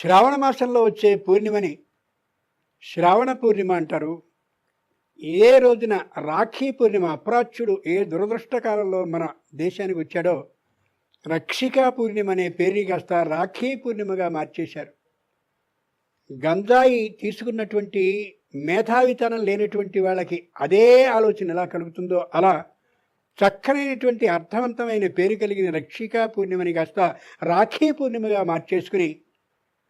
శ్రావణ మాసంలో వచ్చే పూర్ణిమని శ్రావణ పూర్ణిమ అంటారు. ఏ రోజున రాఖీ పూర్ణిమ అప్రాచ్యుడు ఏ దురదృష్టకాలంలో మన దేశానికి వచ్చాడో రక్షికా పూర్ణిమ అనే పేరుని కాస్త రాఖీ పూర్ణిమగా మార్చేశారు. గంజాయి తీసుకున్నటువంటి మేధావితనం లేనటువంటి వాళ్ళకి అదే ఆలోచన ఎలా కలుగుతుందో అలా చక్కనైనటువంటి అర్థవంతమైన పేరు కలిగిన రక్షికా పూర్ణిమని కాస్త రాఖీ పూర్ణిమగా మార్చేసుకుని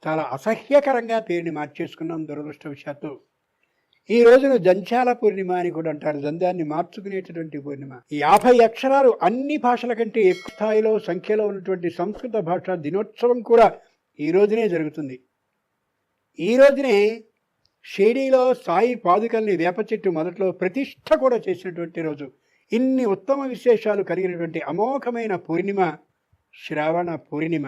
చాలా అసహ్యకరంగా పేరుని మార్చేసుకున్నాం దురదృష్టవశాత్తు. ఈ రోజున జంచాల పూర్ణిమ అని కూడా అంటారు. జంధ్యాన్ని మార్చుకునేటటువంటి పూర్ణిమ. యాభై అక్షరాలు అన్ని భాషల కంటే ఎక్కువ స్థాయిలో సంఖ్యలో ఉన్నటువంటి సంస్కృత భాష దినోత్సవం కూడా ఈ రోజునే జరుగుతుంది. ఈ రోజునే షిరిడీలో సాయి పాదుకల్ని వేప చెట్టు మొదట్లో ప్రతిష్ట కూడా చేసినటువంటి రోజు. ఇన్ని ఉత్తమ విశేషాలు కలిగినటువంటి అమోఘమైన పూర్ణిమ శ్రావణ పూర్ణిమ.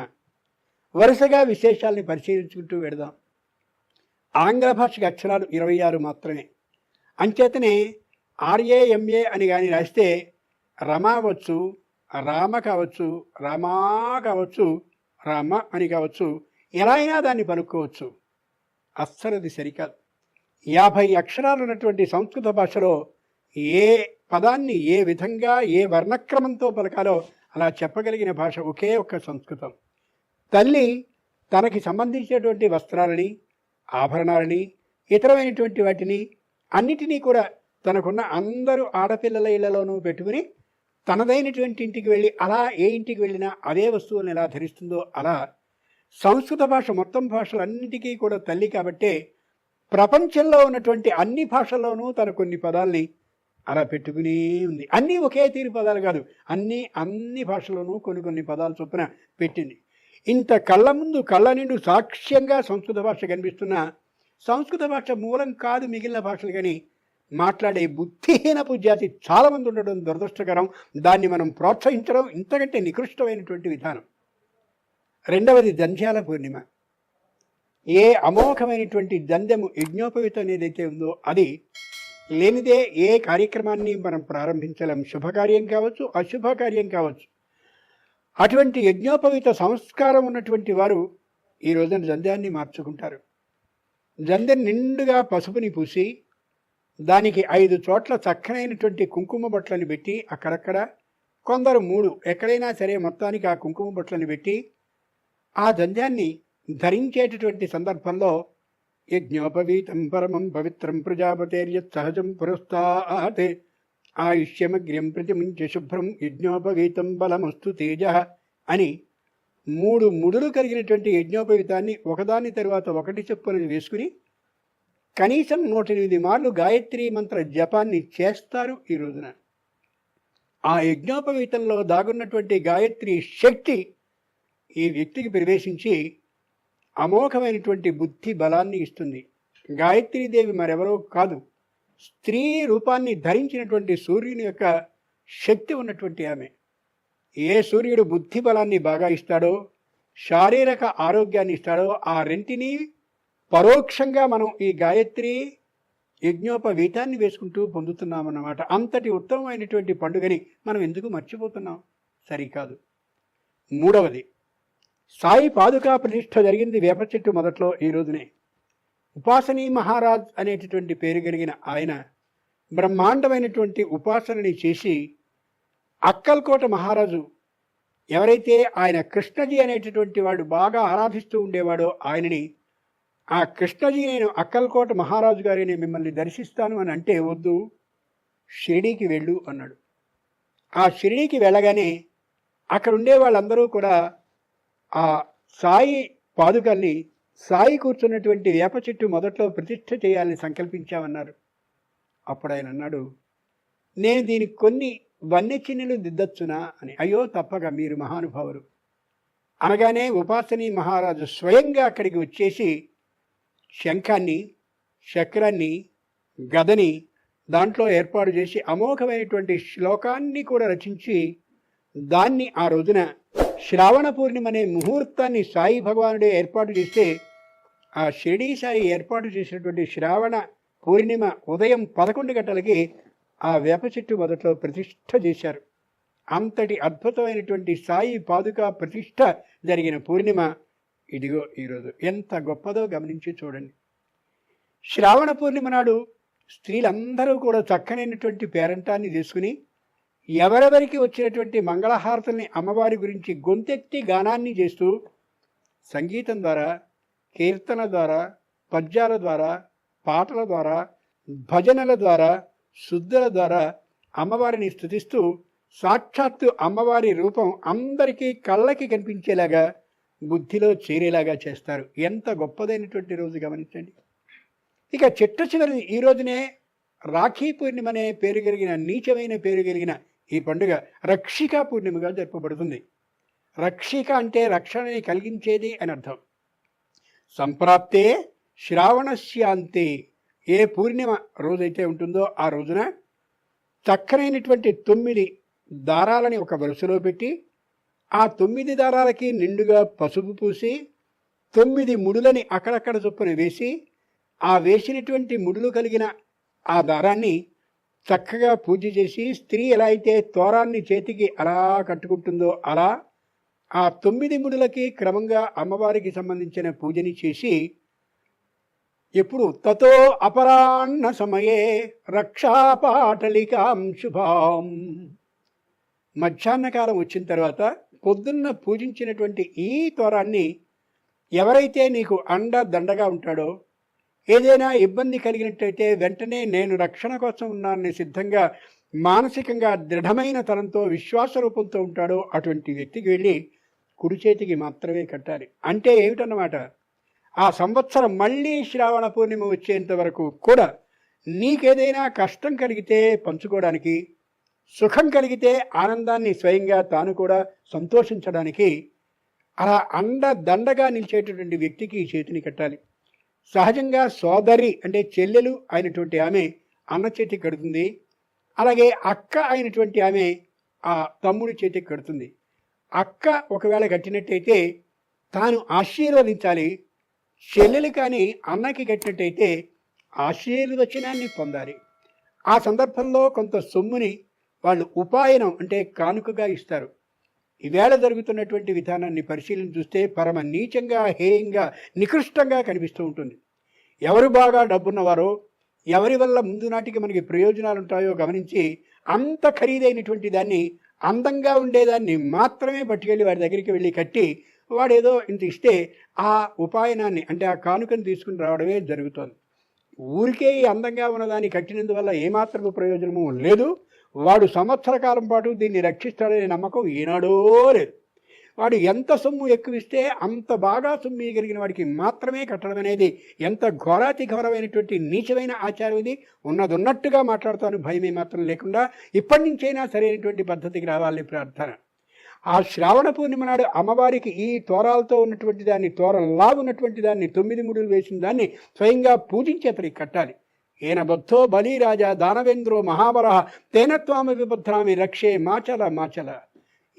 వరుసగా విశేషాల్ని పరిశీలించుకుంటూ వెడదాం ఆంగ్ల భాషకి అక్షరాలు ఇరవై ఆరు మాత్రమే. అంచేతనే ఆర్ఏఎంఏ అని కానీ రాస్తే రమ అవచ్చు రామ కావచ్చు రమా కావచ్చు రామ అని కావచ్చు ఎలా అయినా దాన్ని పలుకోవచ్చు అస్సలది సరికాదు. యాభై అక్షరాలు ఉన్నటువంటి సంస్కృత భాషలో ఏ పదాన్ని ఏ విధంగా ఏ వర్ణక్రమంతో పలకాలో అలా చెప్పగలిగిన భాష ఒకే ఒక్క సంస్కృతం. తల్లి తనకి సంబంధించినటువంటి వస్త్రాలని ఆభరణాలని ఇతరమైనటువంటి వాటిని అన్నిటినీ కూడా తనకున్న అందరూ ఆడపిల్లల ఇళ్ళలోనూ పెట్టుకుని తనదైనటువంటి ఇంటికి వెళ్ళి అలా ఏ ఇంటికి వెళ్ళినా అదే వస్తువులను ఎలా ధరిస్తుందో అలా సంస్కృత భాష మొత్తం భాషలన్నిటికీ కూడా తల్లి కాబట్టే ప్రపంచంలో ఉన్నటువంటి అన్ని భాషల్లోనూ తన కొన్ని పదాల్ని అలా పెట్టుకునే ఉంది. అన్నీ ఒకే తీరు పదాలు కాదు. అన్నీ అన్ని భాషల్లోనూ కొన్ని కొన్ని పదాలు చొప్పున పెట్టింది. ఇంత కళ్ళ ముందు కళ్ళ నిండు సాక్ష్యంగా సంస్కృత భాష కనిపిస్తున్న సంస్కృత భాష మూలం కాదు మిగిలిన భాషలు కానీ మాట్లాడే బుద్ధిహీనపు జాతి చాలామంది ఉండడం దురదృష్టకరం. దాన్ని మనం ప్రోత్సహించడం ఇంతకంటే నికృష్టమైనటువంటి విధానం. రెండవది దంధ్యాల పూర్ణిమ. ఏ అమోఘమైనటువంటి దందెము యజ్ఞోపవితం ఏదైతే ఉందో అది లేనిదే ఏ కార్యక్రమాన్ని మనం ప్రారంభించలేం. శుభకార్యం కావచ్చు అశుభకార్యం కావచ్చు. అటువంటి యజ్ఞోపవిత సంస్కారం ఉన్నటువంటి వారు ఈ రోజున జంధ్యాన్ని మార్చుకుంటారు. జంధ్యం నిండుగా పసుపుని పూసి దానికి ఐదు చోట్ల చక్కనైనటువంటి కుంకుమ బొట్లని పెట్టి అక్కడక్కడ కొందరు మూడు ఎక్కడైనా సరే మొత్తానికి ఆ కుంకుమ బొట్లని పెట్టి ఆ జంధ్యాన్ని ధరించేటటువంటి సందర్భంలో యజ్ఞోపవీతం పరమం పవిత్రం ప్రజాపతేర్య సహజం పురస్తాతే ఆయుష్యమగ్ర్యం ప్రతిముంచ శుభ్రం యజ్ఞోపవీతం బలమస్తు తేజ అని మూడు ముడులు కలిగినటువంటి యజ్ఞోపవీతాన్ని ఒకదాని తరువాత ఒకటి చెప్పుకొని వేసుకుని కనీసం నూట ఎనిమిది మార్లు గాయత్రి మంత్ర జపాన్ని చేస్తారు ఈ రోజున. ఆ యజ్ఞోపవీతంలో దాగున్నటువంటి గాయత్రి శక్తి ఈ వ్యక్తికి ప్రవేశించి అమోఘమైనటువంటి బుద్ధి బలాన్ని ఇస్తుంది. గాయత్రీదేవి మరెవరో కాదు. స్త్రీ రూపాన్ని ధరించినటువంటి సూర్యుని యొక్క శక్తి ఉన్నటువంటి ఆమె. ఏ సూర్యుడు బుద్ధి బలాన్ని బాగా ఇస్తాడో శారీరక ఆరోగ్యాన్ని ఇస్తాడో ఆ రెంటిని పరోక్షంగా మనం ఈ గాయత్రి యజ్ఞోపవీతాన్ని వేసుకుంటూ పొందుతున్నామన్నమాట. అంతటి ఉత్తమమైనటువంటి పండుగని మనం ఎందుకు మర్చిపోతున్నాం? సరికాదు. మూడవది సాయి పాదుకా ప్రతిష్ట జరిగింది వేప చెట్టు మొదట్లో ఈ రోజునే. ఉపాసనీ మహారాజ్ అనేటటువంటి పేరు కలిగిన ఆయన బ్రహ్మాండమైనటువంటి ఉపాసనని చేసి అక్కల్కోట మహారాజు ఎవరైతే ఆయన కృష్ణజీ అనేటటువంటి వాడు బాగా ఆరాధిస్తూ ఉండేవాడో ఆయనని ఆ కృష్ణజీ నేను అక్కల్కోట మహారాజు గారిని మిమ్మల్ని దర్శిస్తాను అని అంటే వద్దు షిరిడీకి వెళ్ళు అన్నాడు. ఆ షిరిడీకి వెళ్ళగానే అక్కడ ఉండే వాళ్ళందరూ కూడా ఆ సాయి పాదుకల్ని సాయి కూర్చున్నటువంటి వేప చెట్టు మొదట్లో ప్రతిష్ఠ చేయాలని సంకల్పించామన్నారు అప్పుడు ఆయన అన్నాడు నేను దీనికి కొన్ని వన్య చిన్నెలు దిద్దచ్చునా? అని. అయ్యో తప్పగా మీరు మహానుభావులు. అనగానే ఉపాసని మహారాజు స్వయంగా అక్కడికి వచ్చేసి శంఖాన్ని చక్రాన్ని గదని దాంట్లో ఏర్పాటు చేసి అమోఘమైనటువంటి శ్లోకాన్ని కూడా రచించి దాన్ని ఆ రోజున శ్రావణ పూర్ణిమ అనే ముహూర్తాన్ని సాయి భగవానుడే ఏర్పాటు చేస్తే ఆ షిరిడీ సాయి ఏర్పాటు చేసినటువంటి శ్రావణ పూర్ణిమ ఉదయం పదకొండు గంటలకి ఆ వేప చెట్టు మొదట్లో ప్రతిష్ఠ చేశారు. అంతటి అద్భుతమైనటువంటి సాయి పాదుక ప్రతిష్ఠ జరిగిన పూర్ణిమ ఇదిగో ఈరోజు. ఎంత గొప్పదో గమనించి చూడండి. శ్రావణ పూర్ణిమ నాడు స్త్రీలందరూ కూడా చక్కనైనటువంటి పేరంటాన్ని తీసుకుని ఎవరెవరికి వచ్చినటువంటి మంగళహారతుల్ని అమ్మవారి గురించి గొంతెత్తి గానాన్ని చేస్తూ సంగీతం ద్వారా కీర్తన ద్వారా పద్యాల ద్వారా పాటల ద్వారా భజనల ద్వారా శుద్ధుల ద్వారా అమ్మవారిని స్థుతిస్తూ సాక్షాత్తు అమ్మవారి రూపం అందరికీ కళ్ళకి కనిపించేలాగా బుద్ధిలో చేరేలాగా చేస్తారు. ఎంత గొప్పదైనటువంటి రోజు గమనించండి. ఇక చిట్ట చివరి ఈ రోజునే రాఖీ పూర్ణిమ అనే పేరు కలిగిన నీచమైన పేరు కలిగిన ఈ పండుగ రక్షికా పూర్ణిమగా జరపబడుతుంది. రక్షిక అంటే రక్షణని కలిగించేది అని అర్థం. సంప్రాప్తే శ్రావణశ్యాంతే ఏ పూర్ణిమ రోజైతే ఉంటుందో ఆ రోజున చక్కనైనటువంటి తొమ్మిది దారాలని ఒక వరుసలో పెట్టి ఆ తొమ్మిది దారాలకి నిండుగా పసుపు పూసి తొమ్మిది ముడులని అక్కడక్కడ చొప్పున వేసి ఆ వేసినటువంటి ముడులు కలిగిన ఆ దారాన్ని చక్కగా పూజ చేసి స్త్రీ ఎలా అయితే తోరాన్ని చేతికి అలా కట్టుకుంటుందో అలా ఆ తొమ్మిది ముడులకి క్రమంగా అమ్మవారికి సంబంధించిన పూజని చేసి ఎప్పుడు తతో అపరాహ్న సమయే రక్షాపాటలికాం శుభాం. మధ్యాహ్నకాలం వచ్చిన తర్వాత పొద్దున్న పూజించినటువంటి ఈ తోరాన్ని ఎవరైతే నీకు అండ దండగా ఉంటాడో ఏదైనా ఇబ్బంది కలిగినట్టయితే వెంటనే నేను రక్షణ కోసం ఉన్నానని సిద్ధంగా మానసికంగా దృఢమైన తనంతో విశ్వాస రూపంతో ఉంటాడో అటువంటి వ్యక్తికి వెళ్ళి కుడి చేతికి మాత్రమే కట్టాలి. అంటే ఏమిటన్నమాట? ఆ సంవత్సరం మళ్ళీ శ్రావణ పూర్ణిమ వచ్చేంత వరకు కూడా నీకేదైనా కష్టం కలిగితే పంచుకోవడానికి సుఖం కలిగితే ఆనందాన్ని స్వయంగా తాను కూడా సంతోషించడానికి అలా అండ దండగా నిలిచేటటువంటి వ్యక్తికి ఈ చేతిని కట్టాలి. సహజంగా సోదరి అంటే చెల్లెలు అయినటువంటి ఆమె అన్న చేతికి కడుతుంది. అలాగే అక్క అయినటువంటి ఆమె ఆ తమ్ముడి చేతికి కడుతుంది. అక్క ఒకవేళ కట్టినట్టయితే తాను ఆశీర్వదించాలి. చెల్లెలు కానీ అన్నకి కట్టినట్టయితే ఆశీర్వచనాన్ని పొందాలి. ఆ సందర్భంలో కొంత సొమ్ముని వాళ్ళు ఉపాయనం అంటే కానుకగా ఇస్తారు. ఈవేళ జరుగుతున్నటువంటి విధానాన్ని పరిశీలన చూస్తే పరమ నీచంగా హేయంగా నికృష్టంగా కనిపిస్తూ ఉంటుంది. ఎవరు బాగా డబ్బున్నవారో ఎవరి వల్ల ముందు నాటికి మనకి ప్రయోజనాలు ఉంటాయో గమనించి అంత ఖరీదైనటువంటి దాన్ని అందంగా ఉండేదాన్ని మాత్రమే పట్టుకెళ్ళి వాడి దగ్గరికి వెళ్ళి కట్టి వాడేదో ఇంత ఇస్తే ఆ ఉపాయనాన్ని అంటే ఆ కానుకను తీసుకుని రావడమే జరుగుతుంది. ఊరికే ఈ అందంగా ఉన్నదాన్ని కట్టినందువల్ల ఏమాత్రము ప్రయోజనము లేదు. వాడు సంవత్సర కాలం పాటు దీన్ని రక్షిస్తాడనే నమ్మకం ఈనాడో లేదు. వాడు ఎంత సొమ్ము ఎక్కువిస్తే అంత బాగా సొమ్ము కలిగిన వాడికి మాత్రమే కట్టడం అనేది ఎంత ఘోరాతి ఘోరమైనటువంటి నీచమైన ఆచారం ఇది. ఉన్నది ఉన్నట్టుగా మాట్లాడుతాను భయమే మాత్రం లేకుండా ఇప్పటి నుంచైనా సరైనటువంటి పద్ధతికి రావాలని ప్రార్థన. ఆ శ్రావణ పూర్ణిమ నాడు అమ్మవారికి ఈ తోరాలతో ఉన్నటువంటి దాన్ని తోరలా ఉన్నటువంటి దాన్ని తొమ్మిది ముడులు వేసిన దాన్ని స్వయంగా పూజించి అతనికి కట్టాలి. ఏన బద్ధో బలిరాజా దానవేంద్రో మహాబల తేనత్వామి విభద్రామి రక్షే మాచల మాచల.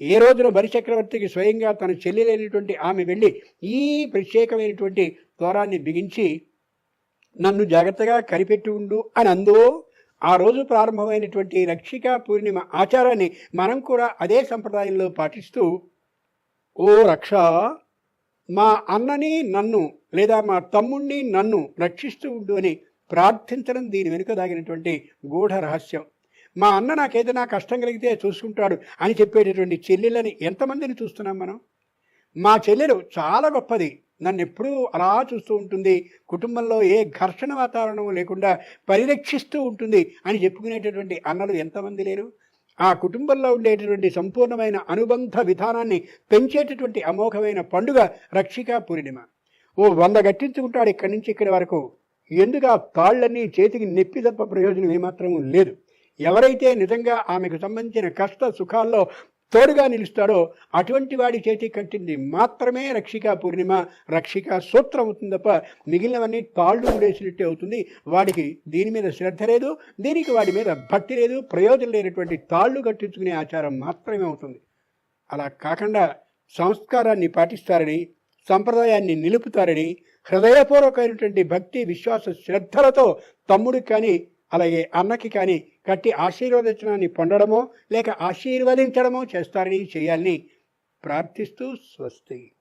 ఏ రోజున బలిచక్రవర్తికి స్వయంగా తన చెల్లెలైనటువంటి ఆమె వెళ్ళి ఈ ప్రత్యేకమైనటువంటి త్వరాన్ని బిగించి నన్ను జాగ్రత్తగా కరిపెట్టి ఉండు అని అందో ఆ రోజు ప్రారంభమైనటువంటి రక్షిక పూర్ణిమ ఆచారాన్ని మనం కూడా అదే సంప్రదాయంలో పాటిస్తూ ఓ రక్ష మా అన్నని నన్ను లేదా మా తమ్ముణ్ణి నన్ను రక్షిస్తూ ఉండు అని ప్రార్థించడం దీని వెనుక దాగినటువంటి గూఢ రహస్యం. మా అన్న నాకు ఏదైనా కష్టం కలిగితే చూసుకుంటాడు అని చెప్పేటటువంటి చెల్లెలని ఎంతమందిని చూస్తున్నాం మనం? మా చెల్లెలు చాలా గొప్పది. నన్ను ఎప్పుడూ అలా చూస్తూ ఉంటుంది. కుటుంబంలో ఏ ఘర్షణ వాతావరణం లేకుండా పరిరక్షిస్తూ ఉంటుంది అని చెప్పుకునేటటువంటి అన్నలు ఎంతమంది లేరు? ఆ కుటుంబంలో ఉండేటటువంటి సంపూర్ణమైన అనుబంధ విధానాన్ని పెంచేటటువంటి అమోఘమైన పండుగ రక్షికా పూర్ణిమ. ఓ వంద గట్టించుకుంటాడు ఇక్కడి నుంచి ఇక్కడి వరకు. ఎందుకు ఆ తాళ్ళన్నీ చేతికి నెప్పి తప్ప ప్రయోజనం ఏమాత్రం లేదు. ఎవరైతే నిజంగా ఆమెకు సంబంధించిన కష్ట సుఖాల్లో తోడుగా నిలుస్తాడో అటువంటి వాడి చేతి కట్టింది మాత్రమే రక్షిక పూర్ణిమ రక్షిక సూత్రం అవుతుంది తప్ప మిగిలినవన్నీ తాళ్ళు ఉండేసినట్టే అవుతుంది. వాడికి దీని మీద శ్రద్ధ లేదు దీనికి వాడి మీద భక్తి లేదు ప్రయోజనం లేనటువంటి తాళ్ళు కట్టించుకునే ఆచారం మాత్రమే అవుతుంది. అలా కాకుండా సంస్కారాన్ని పాటిస్తారని సంప్రదాయాన్ని నిలుపుతారని హృదయపూర్వకమైనటువంటి భక్తి విశ్వాస శ్రద్ధలతో తమ్ముడికి కానీ అలాగే అన్నకి కానీ కట్టి ఆశీర్వదించడాన్ని పొందడమో లేక ఆశీర్వదించడమో చేస్తారని చేయాలని ప్రార్థిస్తూ స్వస్తి.